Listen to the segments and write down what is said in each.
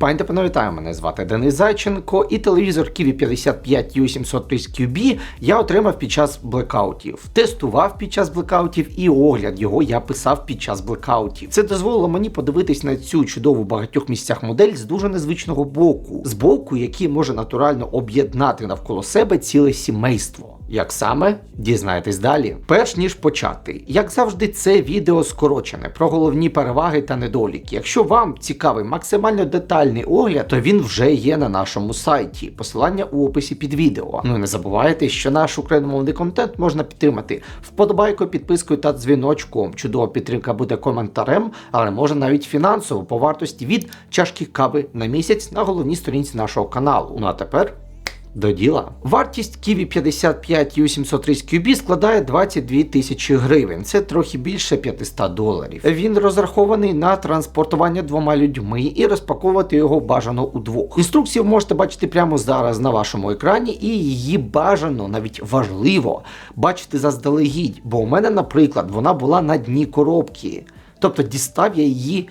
Пані та мене звати Денис Зайченко, і телевізор Kiwi 55 U730 QB я отримав під час блекаутів, тестував під час блекаутів, і огляд його я писав під час блекаутів. Це дозволило мені подивитись на цю чудову багатьох місцях модель з дуже незвичного боку, з боку, який може натурально об'єднати навколо себе ціле сімейство. Як саме дізнаєтесь далі? Перш ніж почати, як завжди, це відео скорочене про головні переваги та недоліки. Якщо вам цікавий максимально детальний огляд, то він вже є на нашому сайті. Посилання у описі під відео. Ну і не забувайте, що наш україномовний контент можна підтримати вподобайкою, підпискою та дзвіночком. Чудова підтримка буде коментарем, але може навіть фінансово по вартості від чашки кави на місяць на головній сторінці нашого каналу. Ну а тепер. До діла. Вартість Kiwi 55 U730 QB складає 22 тисячі гривень. Це трохи більше 500 доларів. Він розрахований на транспортування двома людьми і розпаковувати його бажано удвох. Інструкцію можете бачити прямо зараз на вашому екрані, і її бажано, навіть важливо, бачити заздалегідь. Бо у мене, наприклад, вона була на дні коробки. Тобто дістав я її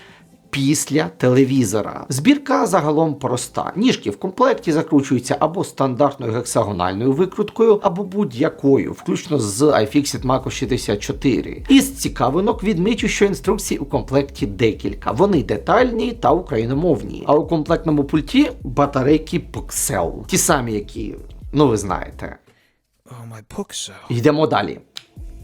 після телевізора. Збірка загалом проста. Ніжки в комплекті закручуються або стандартною гексагональною викруткою, або будь-якою, включно з iFixit Mac 64. Із цікавинок відмічу, що інструкцій у комплекті декілька. Вони детальні та україномовні. А у комплектному пульті батарейки Pixel. Ті самі, які, ну ви знаєте. Oh, my. Йдемо далі.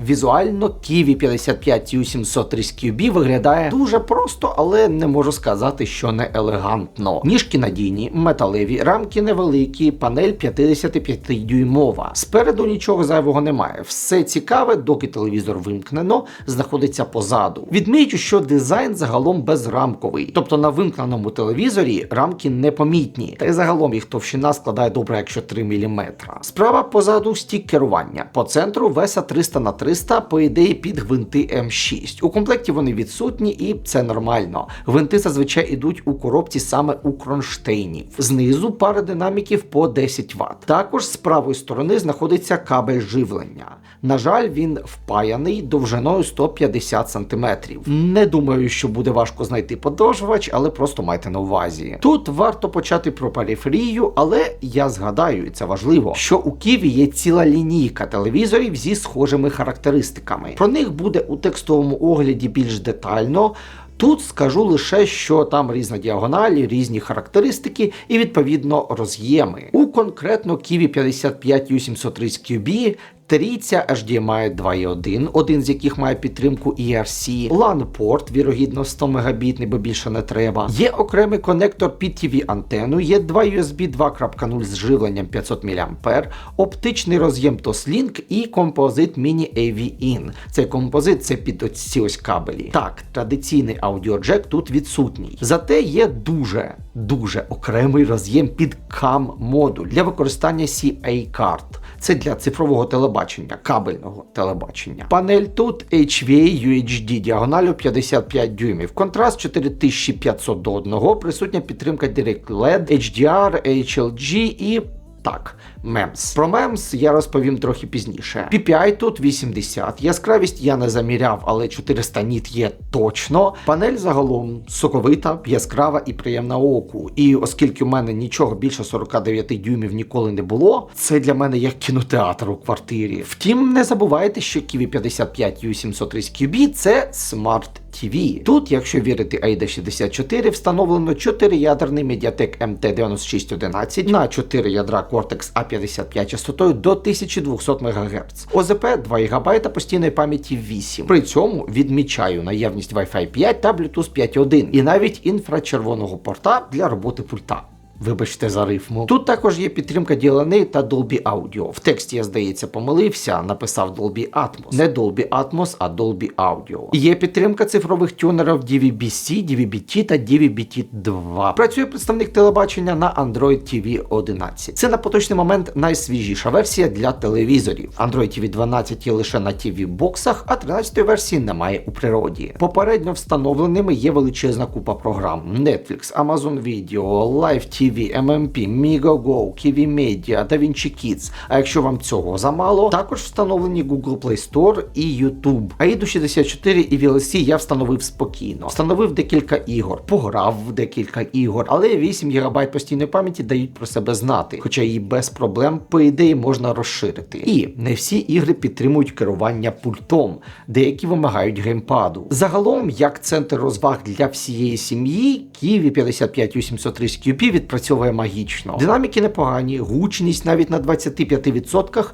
Візуально Kiwi 55 U730 QB виглядає дуже просто, але не можу сказати, що не елегантно. Ніжки надійні, металеві, рамки невеликі, панель 55-дюймова. Спереду нічого зайвого немає. Все цікаве, доки телевізор вимкнено, знаходиться позаду. Відмічу, що дизайн загалом безрамковий, тобто на вимкненому телевізорі рамки непомітні, та й загалом їх товщина складає добре, якщо 3 мм. Справа позаду стік керування. По центру веса 300 на 300, по ідеї під гвинти М6. У комплекті вони відсутні і це нормально. Гвинти зазвичай ідуть у коробці саме у кронштейнів. Знизу пара динаміків по 10 Вт. Також з правої сторони знаходиться кабель живлення. На жаль, він впаяний довжиною 150 см. Не думаю, що буде важко знайти подовжувач, але просто майте на увазі. Тут варто почати про периферію, але я згадаю, і це важливо, що у Ківі є ціла лінійка телевізорів зі схожими характеристиками. Про них буде у текстовому огляді більш детально. Тут скажу лише, що там різна діагональ, різні характеристики і відповідно роз'єми. У конкретно Kiwi 55 U730 QB Трійця HDMI 2.1, один з яких має підтримку ERC, LAN-порт, вірогідно 100 Мбітний, бо більше не треба. Є окремий конектор під TV антенну, є два USB 2.0 з живленням 500 мА, оптичний роз'єм Toslink і композит Mini AV-IN. Цей композит це під ці ось кабелі. Так, традиційний аудіоджек тут відсутній. Зате є дуже дуже окремий роз'єм під CAM модуль для використання CA карт. Це для цифрового телебачення, кабельного телебачення. Панель тут HVA UHD діагоналю 55 дюймів. Контраст 4500 до 1, присутня підтримка Direct LED, HDR, HLG і так, MEMS. Про MEMS я розповім трохи пізніше. PPI тут 80. Яскравість я не заміряв, але 400 ніт є точно. Панель загалом соковита, яскрава і приємна оку. І оскільки у мене нічого більше 49 дюймів ніколи не було, це для мене як кінотеатр у квартирі. Втім, не забувайте, що Kiwi 55 U730 QB це смарт TV. Тут, якщо вірити AID64, встановлено 4-ядерний медіатек MT9611 на 4 ядра Cortex A55 частотою до 1200 МГц. ОЗП 2 ГБ постійної пам'яті 8. При цьому відмічаю наявність Wi-Fi 5 та Bluetooth 5.1 і навіть інфрачервоного порта для роботи пульта. Вибачте за рифму. Тут також є підтримка DLNA та Dolby Audio. В тексті я, здається, помилився, написав Dolby Atmos. Не Dolby Atmos, а Dolby Audio. Є підтримка цифрових тюнерів DVB-C, DVB-T та DVB-T2. Працює представник телебачення на Android TV 11. Це на поточний момент найсвіжіша версія для телевізорів. Android TV 12 є лише на TV боксах, а 13 версії немає у природі. Попередньо встановленими є величезна купа програм: Netflix, Amazon Video, Live TV, TV, MMP, Migo Kiwi Media, DaVinci Kids. А якщо вам цього замало, також встановлені Google Play Store і YouTube. AIDU 64 і VLC я встановив спокійно. Встановив декілька ігор, пограв в декілька ігор, але 8 ГБ постійної пам'яті дають про себе знати, хоча її без проблем, по ідеї, можна розширити. І не всі ігри підтримують керування пультом, деякі вимагають геймпаду. Загалом, як центр розваг для всієї сім'ї, Kiwi 55830 QP відпрацьовує магічно. Динаміки непогані, гучність навіть на 25%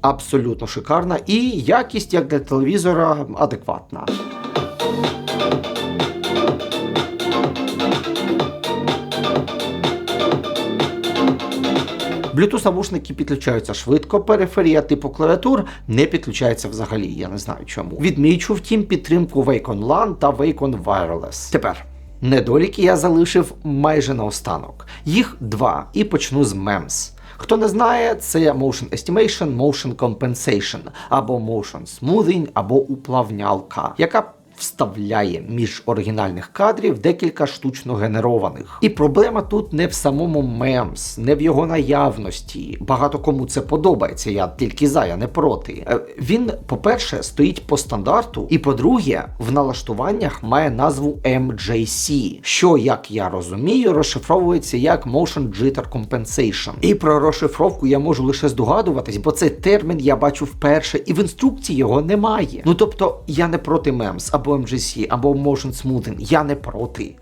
абсолютно шикарна, і якість як для телевізора адекватна. Bluetooth навушники підключаються швидко, периферія типу клавіатур не підключається взагалі, я не знаю чому. Відмічу втім підтримку Wacom LAN та Wacom Wireless. Тепер. Недоліки я залишив майже наостанок. Їх два, і почну з MEMS. Хто не знає, це Motion Estimation, Motion Compensation, або Motion Smoothing, або уплавнялка, яка вставляє між оригінальних кадрів декілька штучно генерованих. І проблема тут не в самому мемс, не в його наявності. Багато кому це подобається, я тільки за, я не проти. Е, Він, по-перше, стоїть по стандарту, і по-друге, в налаштуваннях має назву MJC, що, як я розумію, розшифровується як Motion Jitter Compensation. І про розшифровку я можу лише здогадуватись, бо цей термін я бачу вперше, і в інструкції його немає. Ну тобто, я не проти MEMS або MGC, або Motion Smoothing, я не проти.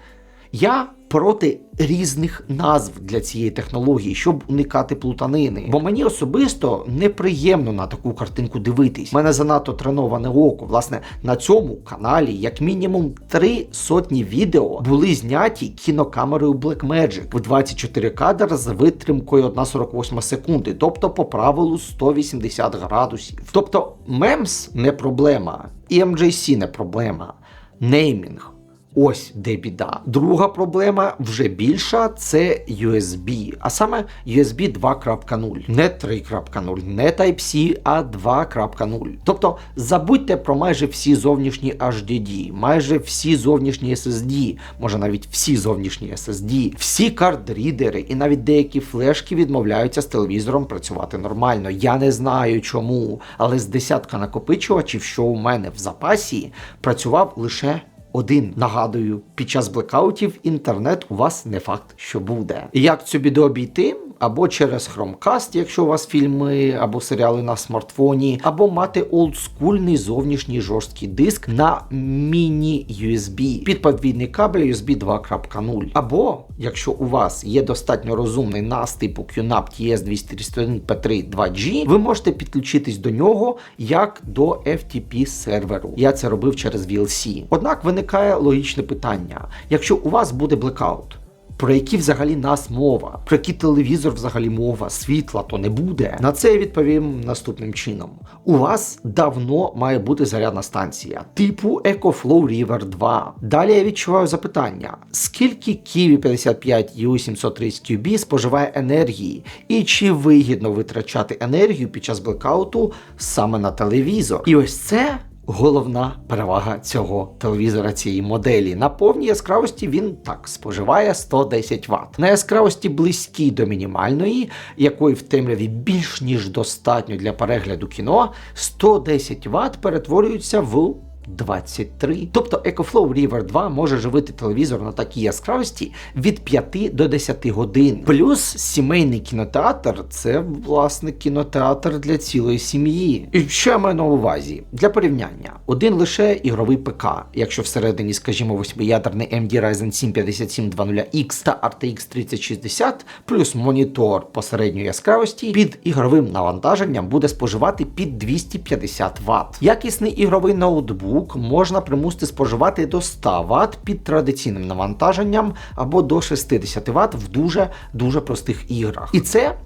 Я проти різних назв для цієї технології, щоб уникати плутанини. Бо мені особисто неприємно на таку картинку дивитись. У мене занадто треноване око. Власне, на цьому каналі, як мінімум, три сотні відео були зняті кінокамерою Blackmagic в 24 кадри з витримкою 1,48 секунди, тобто по правилу 180 градусів. Тобто, MEMS не проблема, і MJC не проблема. Неймінг. Ось де біда. Друга проблема вже більша це USB, а саме USB 2.0. Не 3.0, не Type-C, а 2.0. Тобто забудьте про майже всі зовнішні HDD, майже всі зовнішні SSD, може навіть всі зовнішні SSD, всі карт-рідери і навіть деякі флешки відмовляються з телевізором працювати нормально. Я не знаю чому, але з десятка накопичувачів, що у мене в запасі, працював лише один. Нагадую, під час блекаутів інтернет у вас не факт, що буде. І Як цю біду обійти? Або через Chromecast, якщо у вас фільми або серіали на смартфоні, або мати олдскульний зовнішній жорсткий диск на міні-USB під подвійний кабель USB 2.0. Або, якщо у вас є достатньо розумний NAS типу QNAP TS231P3 2G, ви можете підключитись до нього як до FTP серверу. Я це робив через VLC. Однак виникає логічне питання: якщо у вас буде блекаут, про які взагалі нас мова, про який телевізор взагалі мова, світла то не буде. На це я відповім наступним чином: у вас давно має бути зарядна станція, типу EcoFlow River 2. Далі я відчуваю запитання: скільки Kiwi 55 U730 QB споживає енергії, і чи вигідно витрачати енергію під час блекауту саме на телевізор? І ось це. Головна перевага цього телевізора цієї моделі. На повній яскравості він так споживає 110 Вт. На яскравості близькій до мінімальної, якої в темряві більш ніж достатньо для перегляду кіно, 110 Вт перетворюються в 23. Тобто EcoFlow River 2 може живити телевізор на такій яскравості від 5 до 10 годин. Плюс сімейний кінотеатр це власне кінотеатр для цілої сім'ї. І що я маю на увазі? Для порівняння, один лише ігровий ПК, якщо всередині, скажімо, восьмиядерний AMD Ryzen 7 5720X та RTX 3060, плюс монітор посередньої яскравості під ігровим навантаженням буде споживати під 250 Вт. Якісний ігровий ноутбук можна примусити споживати до 100 Вт під традиційним навантаженням або до 60 Вт в дуже дуже простих іграх. І це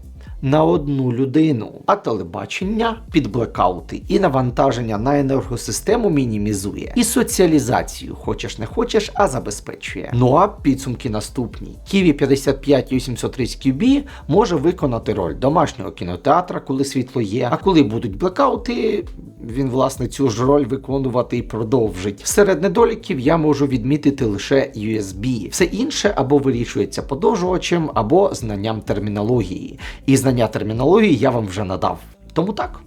на одну людину, а телебачення під блекаути і навантаження на енергосистему мінімізує, і соціалізацію, хочеш не хочеш, а забезпечує. Ну а підсумки наступні: Kiwi 55 830 QB може виконати роль домашнього кінотеатра, коли світло є. А коли будуть блекаути, він власне цю ж роль виконувати і продовжить. Серед недоліків я можу відмітити лише USB. Все інше або вирішується подовжувачем, або знанням термінології. І знання термінології я вам вже надав. Тому так.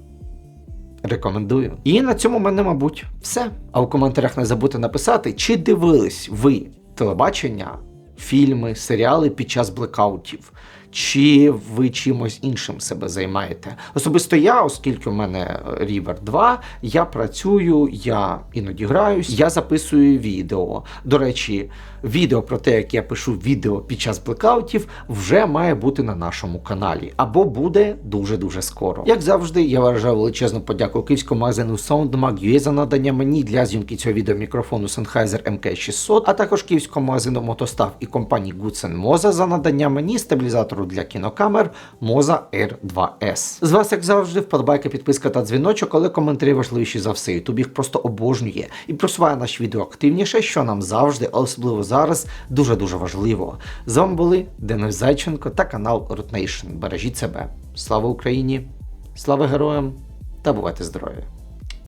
Рекомендую. І на цьому в мене, мабуть, все. А в коментарях не забудьте написати, чи дивились ви телебачення, фільми, серіали під час блекаутів, чи ви чимось іншим себе займаєте. Особисто я, оскільки у мене River 2, я працюю, я іноді граюсь, я записую відео. До речі, відео про те, як я пишу відео під час блекаутів, вже має бути на нашому каналі, або буде дуже-дуже скоро. Як завжди, я виражаю величезну подяку київському магазину SoundMag.ua за надання мені для зйомки цього відео мікрофону Sennheiser MK600, а також київському магазину Мотостав і компанії Goodsen Moza за надання мені стабілізатору для кінокамер Moza R2S. З вас, як завжди, вподобайка, підписка та дзвіночок, але коментарі важливіші за все. Ютуб їх просто обожнює і просуває наш відео активніше, що нам завжди, особливо зараз, дуже-дуже важливо. З вами були Денис Зайченко та канал Root Nation. Бережіть себе. Слава Україні! Слава героям та бувайте здорові!